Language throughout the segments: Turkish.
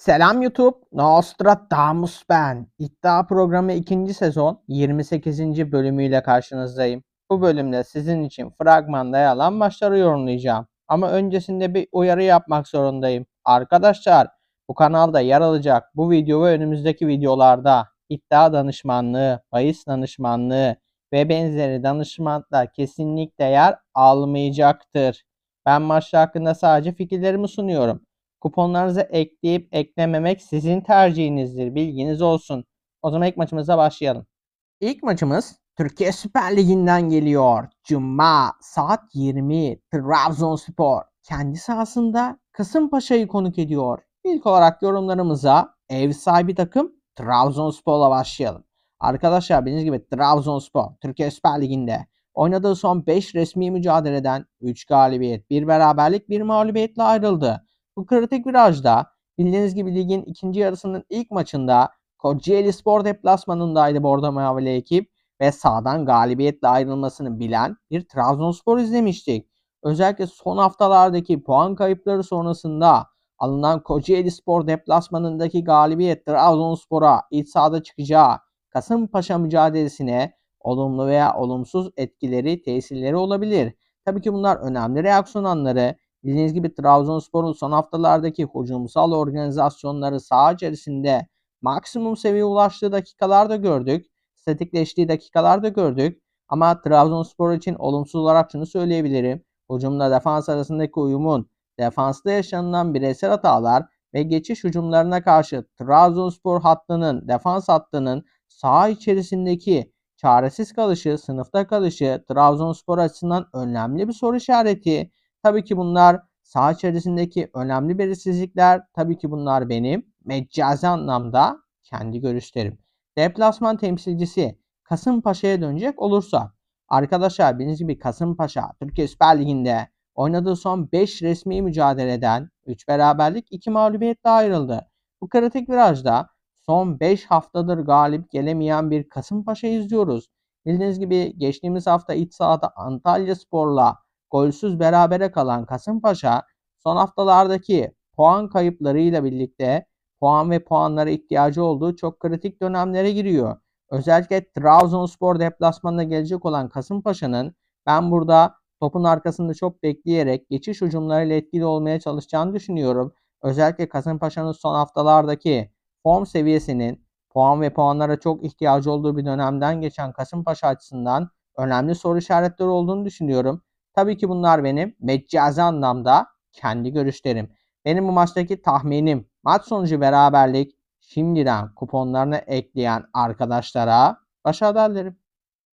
Selam YouTube. Nostradamus ben. İddia programı 2. sezon 28. bölümüyle karşınızdayım. Bu bölümde sizin için fragmanda yer alan maçları yorumlayacağım. Ama öncesinde bir uyarı yapmak zorundayım. Arkadaşlar bu kanalda yer alacak bu video ve önümüzdeki videolarda iddia danışmanlığı, bahis danışmanlığı ve benzeri danışmanlıklar kesinlikle yer almayacaktır. Ben maçlar hakkında sadece fikirlerimi sunuyorum. Kuponlarınızı ekleyip eklememek sizin tercihinizdir. Bilginiz olsun. O zaman ilk maçımıza başlayalım. İlk maçımız Türkiye Süper Ligi'nden geliyor. Cuma saat 20 Trabzonspor kendi sahasında Kasımpaşa'yı konuk ediyor. İlk olarak yorumlarımıza ev sahibi takım Trabzonspor'la başlayalım. Arkadaşlar bildiğiniz gibi Trabzonspor Türkiye Süper Ligi'nde oynadığı son 5 resmi mücadeleden 3 galibiyet, 1 beraberlik, 1 mağlubiyetle ayrıldı. Bu kritik virajda bildiğiniz gibi ligin ikinci yarısının ilk maçında Kocaeli Spor deplasmanındaydı Bordo Mavili ekip ve sağdan galibiyetle ayrılmasını bilen bir Trabzonspor izlemiştik. Özellikle son haftalardaki puan kayıpları sonrasında alınan Kocaeli Spor deplasmanındaki galibiyet Trabzonspor'a iç sahada çıkacağı Kasımpaşa mücadelesine olumlu veya olumsuz etkileri, tesirleri olabilir. Tabii ki bunlar önemli reaksiyon anları Bildiğiniz gibi Trabzonspor'un son haftalardaki hücumsal organizasyonları saha içerisinde maksimum seviyeye ulaştığı dakikalarda gördük. Statikleştiği dakikalarda gördük. Ama Trabzonspor için olumsuz olarak şunu söyleyebilirim. Hücumla defans arasındaki uyumun, defansta yaşanılan bireysel hatalar ve geçiş hücumlarına karşı Trabzonspor hattının, defans hattının saha içerisindeki çaresiz kalışı, sınıfta kalışı Trabzonspor açısından önemli bir soru işareti. Tabii ki bunlar saha içerisindeki önemli belirsizlikler. Tabii ki bunlar benim meccazi anlamda kendi görüşlerim. Deplasman temsilcisi Kasımpaşa'ya dönecek olursa arkadaşlar bildiğiniz gibi Kasımpaşa Türkiye Süper Ligi'nde oynadığı son 5 resmi mücadeleden 3 beraberlik 2 mağlubiyetle ayrıldı. Bu kritik virajda son 5 haftadır galip gelemeyen bir Kasımpaşa izliyoruz. Bildiğiniz gibi geçtiğimiz hafta iç sahada Antalya Spor'la golsüz berabere kalan Kasımpaşa son haftalardaki puan kayıplarıyla birlikte puan ve puanlara ihtiyacı olduğu çok kritik dönemlere giriyor. Özellikle Trabzonspor deplasmanına gelecek olan Kasımpaşa'nın ben burada topun arkasında çok bekleyerek geçiş hücumlarıyla etkili olmaya çalışacağını düşünüyorum. Özellikle Kasımpaşa'nın son haftalardaki form seviyesinin puan ve puanlara çok ihtiyacı olduğu bir dönemden geçen Kasımpaşa açısından önemli soru işaretleri olduğunu düşünüyorum. Tabii ki bunlar benim meccazi anlamda kendi görüşlerim. Benim bu maçtaki tahminim maç sonucu beraberlik şimdiden kuponlarını ekleyen arkadaşlara başarılar dilerim.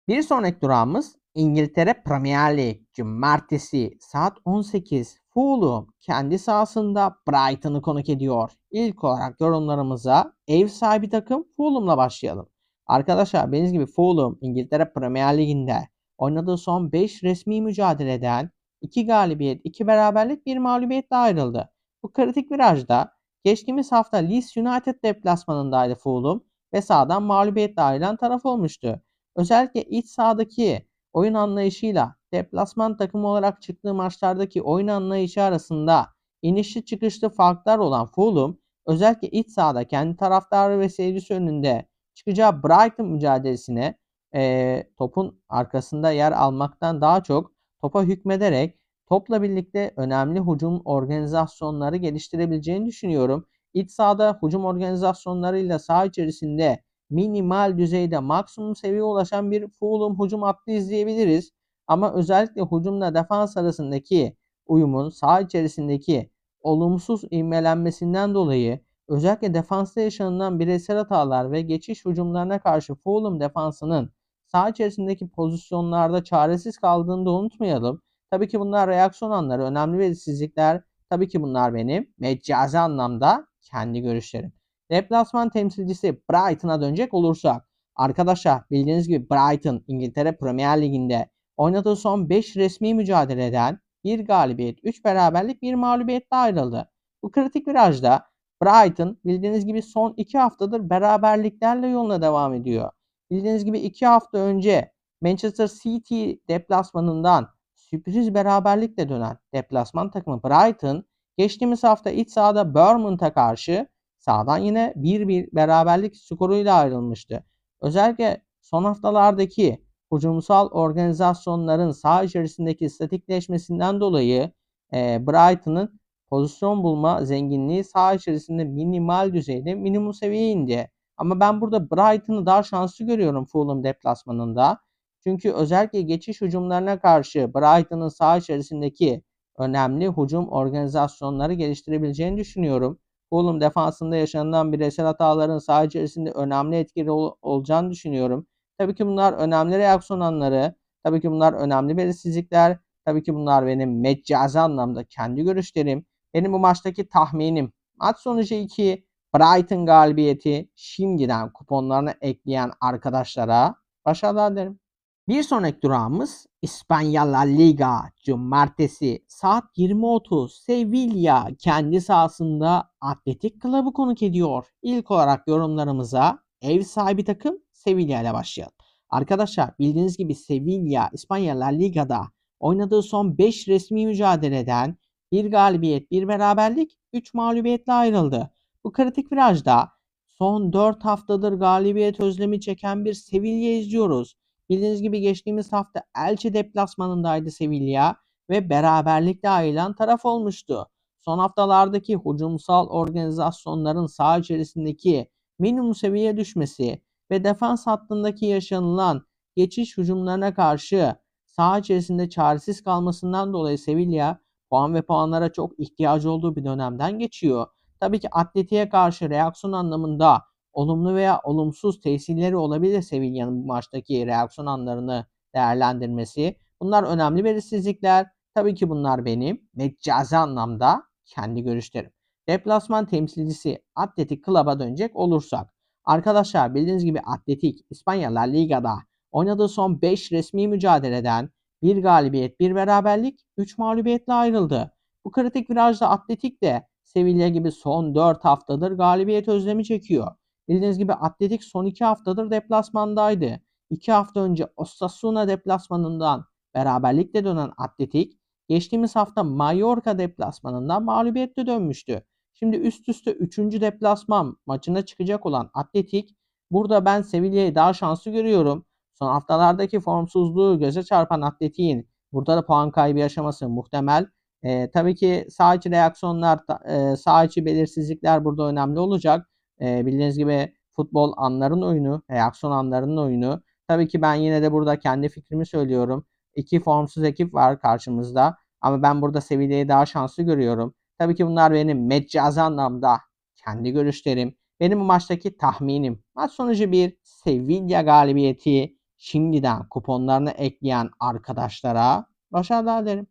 Bir sonraki durağımız İngiltere Premier Lig. Cumartesi saat 18 Fulham kendi sahasında Brighton'ı konuk ediyor. İlk olarak yorumlarımıza ev sahibi takım Fulham'la başlayalım. Arkadaşlar bildiğiniz gibi Fulham İngiltere Premier Ligi'nde Oynadığı son 5 resmi mücadeleden 2 galibiyet, 2 beraberlik, 1 mağlubiyetle ayrıldı. Bu kritik virajda geçtiğimiz hafta Leeds United deplasmanındaydı Fulham ve sağdan mağlubiyetle ayrılan taraf olmuştu. Özellikle iç sahadaki oyun anlayışıyla deplasman takımı olarak çıktığı maçlardaki oyun anlayışı arasında inişli çıkışlı farklar olan Fulham özellikle iç sahada kendi taraftarı ve seyircisi önünde çıkacağı Brighton mücadelesine e, topun arkasında yer almaktan daha çok topa hükmederek topla birlikte önemli hücum organizasyonları geliştirebileceğini düşünüyorum. İç sahada hücum organizasyonlarıyla saha içerisinde minimal düzeyde maksimum seviyeye ulaşan bir Fulham hücum hattı izleyebiliriz. Ama özellikle hücumla defans arasındaki uyumun saha içerisindeki olumsuz ivmelenmesinden dolayı özellikle defansta yaşanılan bireysel hatalar ve geçiş hücumlarına karşı Fulham defansının saha içerisindeki pozisyonlarda çaresiz kaldığını da unutmayalım. Tabii ki bunlar reaksiyon anları, önemli belirsizlikler. Tabii ki bunlar benim meccazi anlamda kendi görüşlerim. Deplasman temsilcisi Brighton'a dönecek olursak. Arkadaşlar bildiğiniz gibi Brighton İngiltere Premier Ligi'nde oynadığı son 5 resmi mücadeleden bir galibiyet, 3 beraberlik, 1 mağlubiyetle ayrıldı. Bu kritik virajda Brighton bildiğiniz gibi son 2 haftadır beraberliklerle yoluna devam ediyor. Bildiğiniz gibi 2 hafta önce Manchester City deplasmanından sürpriz beraberlikle dönen deplasman takımı Brighton geçtiğimiz hafta iç sahada Bournemouth'a karşı Sahadan yine 1-1 beraberlik skoruyla ayrılmıştı. Özellikle son haftalardaki hücumsal organizasyonların saha içerisindeki statikleşmesinden dolayı e, Brighton'ın pozisyon bulma zenginliği saha içerisinde minimal düzeyde minimum seviyeye indi. Ama ben burada Brighton'ı daha şanslı görüyorum Fulham deplasmanında. Çünkü özellikle geçiş hücumlarına karşı Brighton'ın saha içerisindeki önemli hücum organizasyonları geliştirebileceğini düşünüyorum. Fulham defansında yaşanılan bireysel hataların saha içerisinde önemli etkili ol- olacağını düşünüyorum. Tabii ki bunlar önemli reaksiyon anları. Tabii ki bunlar önemli belirsizlikler. Tabii ki bunlar benim meccazi anlamda kendi görüşlerim. Benim bu maçtaki tahminim. Maç sonucu 2 Brighton galibiyeti şimdiden kuponlarına ekleyen arkadaşlara başarılar dilerim. Bir sonraki durağımız İspanya La Liga. Cumartesi saat 20.30 Sevilla kendi sahasında Atletik Club'ı konuk ediyor. İlk olarak yorumlarımıza ev sahibi takım Sevilla ile başlayalım. Arkadaşlar bildiğiniz gibi Sevilla İspanya La Liga'da oynadığı son 5 resmi mücadeleden bir galibiyet, bir beraberlik, 3 mağlubiyetle ayrıldı. Bu kritik virajda son 4 haftadır galibiyet özlemi çeken bir Sevilla izliyoruz. Bildiğiniz gibi geçtiğimiz hafta Elche deplasmanındaydı Sevilla ve beraberlikle ayrılan taraf olmuştu. Son haftalardaki hücumsal organizasyonların saha içerisindeki minimum seviyeye düşmesi ve defans hattındaki yaşanılan geçiş hücumlarına karşı saha içerisinde çaresiz kalmasından dolayı Sevilla puan ve puanlara çok ihtiyacı olduğu bir dönemden geçiyor. Tabii ki Atleti'ye karşı reaksiyon anlamında olumlu veya olumsuz tesirleri olabilir Sevilla'nın bu maçtaki reaksiyon anlarını değerlendirmesi. Bunlar önemli belirsizlikler. Tabii ki bunlar benim meccazi anlamda kendi görüşlerim. Deplasman temsilcisi Atletik Club'a dönecek olursak. Arkadaşlar bildiğiniz gibi Atletik İspanya La Liga'da oynadığı son 5 resmi mücadeleden bir galibiyet, bir beraberlik, 3 mağlubiyetle ayrıldı. Bu kritik virajda Atletik de Sevilla gibi son 4 haftadır galibiyet özlemi çekiyor. Bildiğiniz gibi Atletik son 2 haftadır deplasmandaydı. 2 hafta önce Osasuna deplasmanından beraberlikle dönen Atletik geçtiğimiz hafta Mallorca deplasmanından mağlubiyetle dönmüştü. Şimdi üst üste 3. deplasman maçına çıkacak olan Atletik burada ben Sevilla'yı daha şanslı görüyorum. Son haftalardaki formsuzluğu göze çarpan Atletik'in burada da puan kaybı yaşaması muhtemel. E, tabii ki sağ içi reaksiyonlar, e, sağ içi belirsizlikler burada önemli olacak. E, bildiğiniz gibi futbol anların oyunu, reaksiyon anlarının oyunu. Tabii ki ben yine de burada kendi fikrimi söylüyorum. İki formsuz ekip var karşımızda. Ama ben burada Sevilla'yı daha şanslı görüyorum. Tabii ki bunlar benim meccazi anlamda kendi görüşlerim. Benim bu maçtaki tahminim. Maç sonucu bir Sevilla galibiyeti şimdiden kuponlarına ekleyen arkadaşlara başarılar dilerim.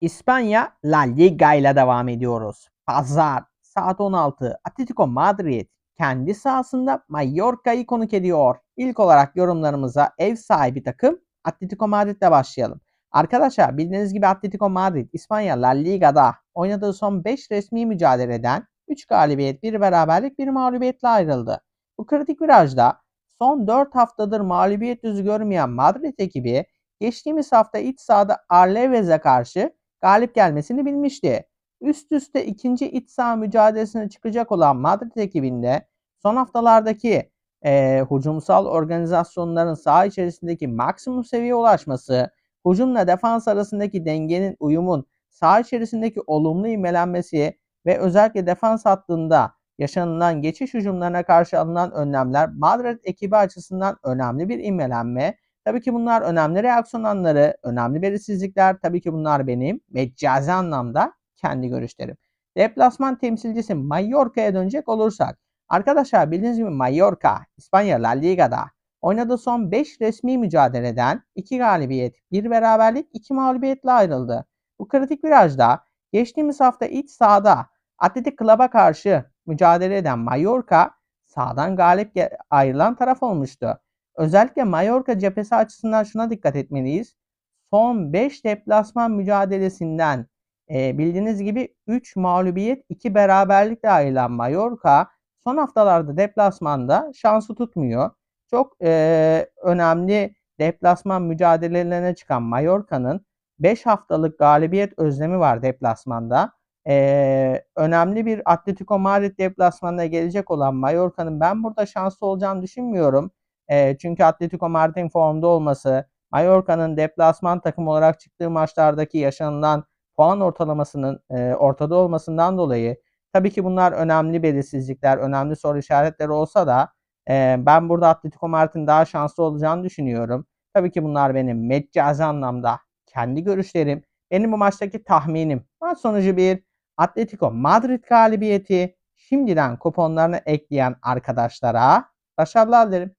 İspanya La Liga ile devam ediyoruz. Pazar saat 16 Atletico Madrid kendi sahasında Mallorca'yı konuk ediyor. İlk olarak yorumlarımıza ev sahibi takım Atletico Madrid ile başlayalım. Arkadaşlar bildiğiniz gibi Atletico Madrid İspanya La Liga'da oynadığı son 5 resmi mücadeleden 3 galibiyet, 1 beraberlik, 1 mağlubiyetle ayrıldı. Bu kritik virajda son 4 haftadır mağlubiyet yüzü görmeyen Madrid ekibi geçtiğimiz hafta iç sahada Arlevez'e karşı galip gelmesini bilmişti. Üst üste ikinci iç saha mücadelesine çıkacak olan Madrid ekibinde son haftalardaki e, hücumsal organizasyonların saha içerisindeki maksimum seviyeye ulaşması, hücumla defans arasındaki dengenin uyumun saha içerisindeki olumlu imelenmesi ve özellikle defans hattında yaşanılan geçiş hücumlarına karşı alınan önlemler Madrid ekibi açısından önemli bir imelenme. Tabii ki bunlar önemli reaksiyon anları, önemli belirsizlikler. Tabii ki bunlar benim meccazi anlamda kendi görüşlerim. Deplasman temsilcisi Mallorca'ya dönecek olursak. Arkadaşlar bildiğiniz gibi Mallorca, İspanya La Liga'da oynadığı son 5 resmi mücadeleden 2 galibiyet, 1 beraberlik, 2 mağlubiyetle ayrıldı. Bu kritik virajda geçtiğimiz hafta iç sahada Atletik Club'a karşı mücadele eden Mallorca sağdan galip ayrılan taraf olmuştu. Özellikle Mallorca cephesi açısından şuna dikkat etmeliyiz. Son 5 deplasman mücadelesinden e, bildiğiniz gibi 3 mağlubiyet 2 beraberlikle ayrılan Mallorca son haftalarda deplasmanda şansı tutmuyor. Çok e, önemli deplasman mücadelelerine çıkan Mallorca'nın 5 haftalık galibiyet özlemi var deplasmanda. Eee, önemli bir Atletico Madrid deplasmanına gelecek olan Mallorca'nın ben burada şanslı olacağını düşünmüyorum. Eee, çünkü Atletico Madrid'in formda olması, Mallorca'nın deplasman takımı olarak çıktığı maçlardaki yaşanılan puan ortalamasının eee, ortada olmasından dolayı tabii ki bunlar önemli belirsizlikler, önemli soru işaretleri olsa da eee, ben burada Atletico Madrid'in daha şanslı olacağını düşünüyorum. Tabii ki bunlar benim meccazi anlamda kendi görüşlerim. Benim bu maçtaki tahminim. Maç sonucu bir Atletico Madrid galibiyeti. Şimdiden kuponlarını ekleyen arkadaşlara başarılar dilerim.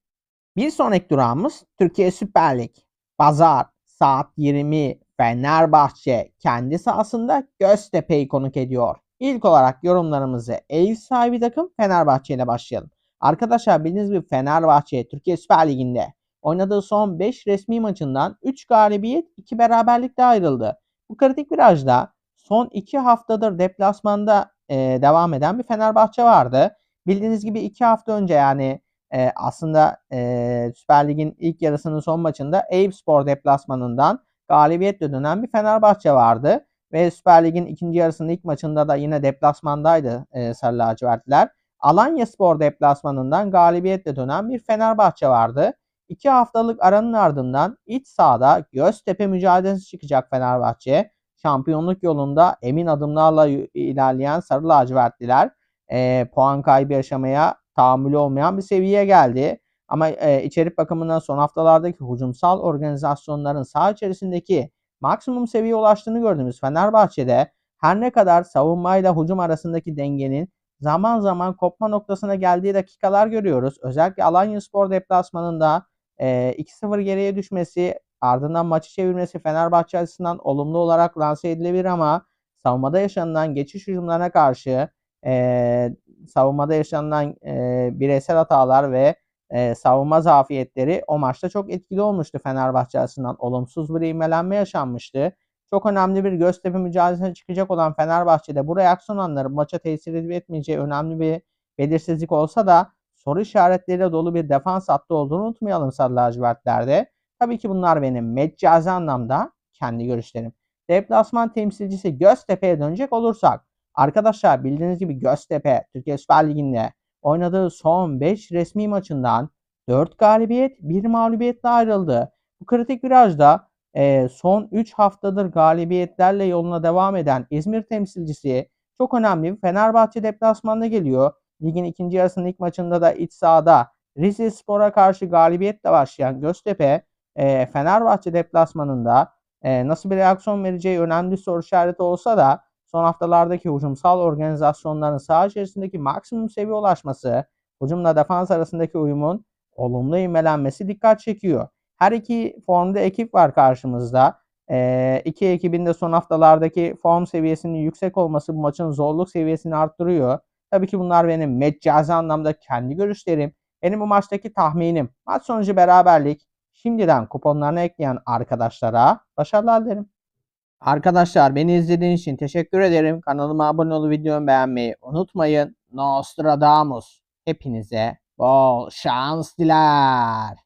Bir sonraki durağımız Türkiye Süper Lig. Pazar saat 20 Fenerbahçe kendi sahasında Göztepe'yi konuk ediyor. İlk olarak yorumlarımızı ev sahibi takım Fenerbahçe ile başlayalım. Arkadaşlar bildiğiniz gibi Fenerbahçe Türkiye Süper Ligi'nde oynadığı son 5 resmi maçından 3 galibiyet 2 beraberlikle ayrıldı. Bu kritik virajda son 2 haftadır deplasmanda e, devam eden bir Fenerbahçe vardı. Bildiğiniz gibi 2 hafta önce yani e, aslında e, Süper Lig'in ilk yarısının son maçında Eyüpspor deplasmanından galibiyetle dönen bir Fenerbahçe vardı. Ve Süper Lig'in ikinci yarısının ilk maçında da yine deplasmandaydı e, Sarı Lacivertliler. Alanya Spor deplasmanından galibiyetle dönen bir Fenerbahçe vardı. İki haftalık aranın ardından iç sahada Göztepe mücadelesi çıkacak Fenerbahçe. Şampiyonluk yolunda emin adımlarla ilerleyen Sarı Lacivertliler e, puan kaybı yaşamaya tahammülü olmayan bir seviyeye geldi. Ama e, içerik bakımından son haftalardaki hücumsal organizasyonların saha içerisindeki maksimum seviyeye ulaştığını gördüğümüz Fenerbahçe'de her ne kadar savunmayla hücum arasındaki dengenin zaman zaman kopma noktasına geldiği dakikalar görüyoruz. Özellikle Alanya Spor deplasmanında e, 2-0 geriye düşmesi ardından maçı çevirmesi Fenerbahçe açısından olumlu olarak lanse edilebilir ama savunmada yaşanılan geçiş hücumlarına karşı e, savunmada yaşanılan e, bireysel hatalar ve e, savunma zafiyetleri o maçta çok etkili olmuştu Fenerbahçe açısından. Olumsuz bir ivmelenme yaşanmıştı. Çok önemli bir Göztepe mücadelesine çıkacak olan Fenerbahçe'de bu reaksiyon anları maça tesir edip etmeyeceği önemli bir belirsizlik olsa da soru işaretleriyle dolu bir defans hattı olduğunu unutmayalım Sarı Lacivertler'de. Tabii ki bunlar benim meccazi anlamda kendi görüşlerim. Deplasman temsilcisi Göztepe'ye dönecek olursak arkadaşlar bildiğiniz gibi Göztepe Türkiye Süper Ligi'nde oynadığı son 5 resmi maçından 4 galibiyet 1 mağlubiyetle ayrıldı. Bu kritik virajda e, son 3 haftadır galibiyetlerle yoluna devam eden İzmir temsilcisi çok önemli bir Fenerbahçe deplasmanına geliyor. Ligin ikinci yarısının ilk maçında da iç sahada Rize Spor'a karşı galibiyetle başlayan Göztepe e, Fenerbahçe deplasmanında e, nasıl bir reaksiyon vereceği önemli soru işareti olsa da son haftalardaki hücumsal organizasyonların saha içerisindeki maksimum seviye ulaşması, hücumla defans arasındaki uyumun olumlu ivmelenmesi dikkat çekiyor. Her iki formda ekip var karşımızda. E, iki ekibin de son haftalardaki form seviyesinin yüksek olması bu maçın zorluk seviyesini arttırıyor. Tabii ki bunlar benim meccazi anlamda kendi görüşlerim. Benim bu maçtaki tahminim. Maç sonucu beraberlik. Şimdiden kuponlarını ekleyen arkadaşlara başarılar dilerim. Arkadaşlar beni izlediğiniz için teşekkür ederim. Kanalıma abone olup videomu beğenmeyi unutmayın. Nostradamus. Hepinize bol şans diler.